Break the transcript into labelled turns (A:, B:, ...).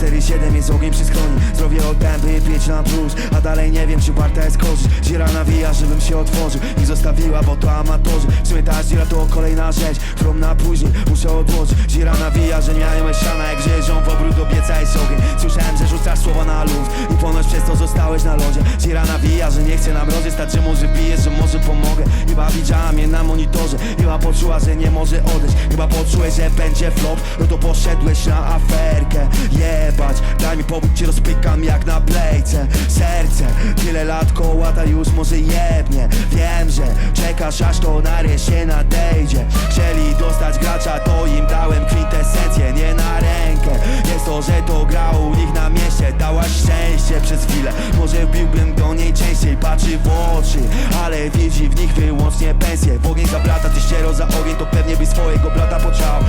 A: 4-7 jest ogień przy skroni Zdrowie oddałem, by pieć na plus. A dalej nie wiem, czy warta jest korzyść Zira nawija, żebym się otworzył Ich zostawiła, bo to amatorzy. W sumie ta zira to kolejna rzecz Którą na później muszę odłożyć. Zira nawija, że mają ściana Jak żyją w obrót obieca jest ogień Słyszałem, że rzucasz słowa na luz I ponoć przez to zostałeś na lodzie. Zira nawija, że nie chce nam rozestać Że może pijesz, że może pomogę. Chyba widziała mnie na monitorze poczuła, że nie może odejść. Chyba poczułeś, że będzie flop No to poszedłeś na aferkę. Jebać, daj mi powód, cię rozpykam jak na plejce Serce, tyle lat kołata już może jebnie. Wiem, że czekasz aż to nareszcie nadejdzie. Chcieli dostać gracza, to im dałem kwintesencję Nie na rękę, jest to, że to gra u nich na mieście Dałaś szczęście przez chwilę, może wbiłbym do niej częściej Patrzy w oczy, ale widzi w nich wyłącznie pensję. W ogień zaplata, ty ściero za ogień, to pewnie by swojego brata poczał